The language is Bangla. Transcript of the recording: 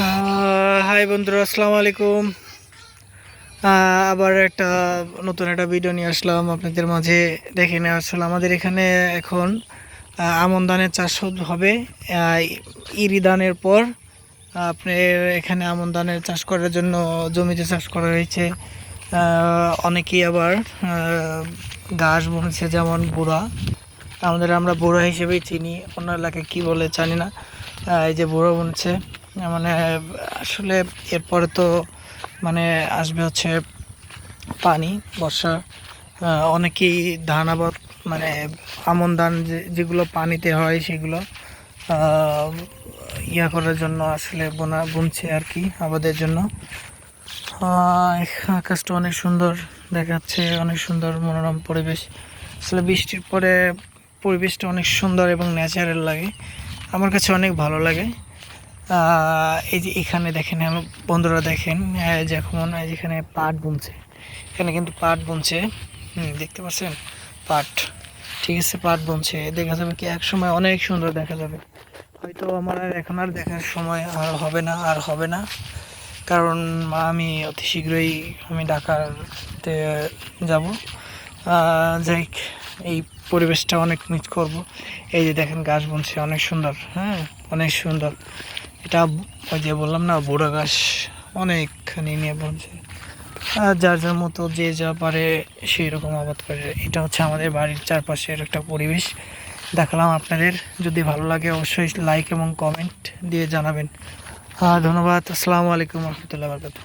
হাই বন্ধুরা, আসসালামু আলাইকুম। আবার একটা নতুন একটা ভিডিও নিয়ে আসলাম আপনাদের মাঝে। দেখে নিয়ে আসলে আমাদের এখানে এখন আমন ধানের চাষ হবে ইরি ধানের পর আপনার এখানে আমন ধানের চাষ করার জন্য জমিতে চাষ করা হয়েছে। অনেকেই আবার ঘাস বুনছে যেমন বুড়া আমাদের আমরা বুড়া হিসেবেই চিনি। অন্য এলাকায় কী বলে জানি না। এই যে বুড়ো বুনছে মানে আসলে এরপরে তো মানে আসবে হচ্ছে পানি, বর্ষা অনেকেই ধান আবাদ মানে আমন ধান যেগুলো পানিতে হয় সেগুলো ইয়া করার জন্য আসলে বোনা, বুনছে আর কি আবাদের জন্য। আকাশটা অনেক সুন্দর দেখাচ্ছে, অনেক সুন্দর মনোরম পরিবেশ। আসলে বৃষ্টির পরে পরিবেশটা অনেক সুন্দর এবং ন্যাচারাল লাগে। আমার কাছে অনেক ভালো লাগে। এই যে এখানে দেখেন বন্ধুরা দেখেন এই যেখানে পাট বুনছে। এখানে কিন্তু পাট বুনছে। হুম, দেখতে পাচ্ছেন? পাট। ঠিক আছে পাট বুনছে। দেখা যাবে কি এক সময় অনেক সুন্দর দেখা যাবে। হয়তো আমার আর এখন আর দেখার সময় আর হবে না আর হবে না। কারণ আমি অতি শীঘ্রই আমি ঢাকাতে যাব। যাই এই পরিবেশটা অনেক মিস করব। এই যে দেখেন গাছ বুনছে অনেক সুন্দর। হ্যাঁ অনেক সুন্দর। এটা ওই যে বললাম না, বুড়ো গাছ অনেকখানি নিয়ে পড়ছে আর যার যার মতো যে যা পারে সেই রকম আবাদ করে। এটা হচ্ছে আমাদের বাড়ির চারপাশের একটা পরিবেশ। দেখালাম আপনাদের। যদি ভালো লাগে অবশ্যই লাইক এবং কমেন্ট দিয়ে জানাবেন। ধন্যবাদ। আসসালামু আলাইকুম রহমতুল্লাহ বরকাত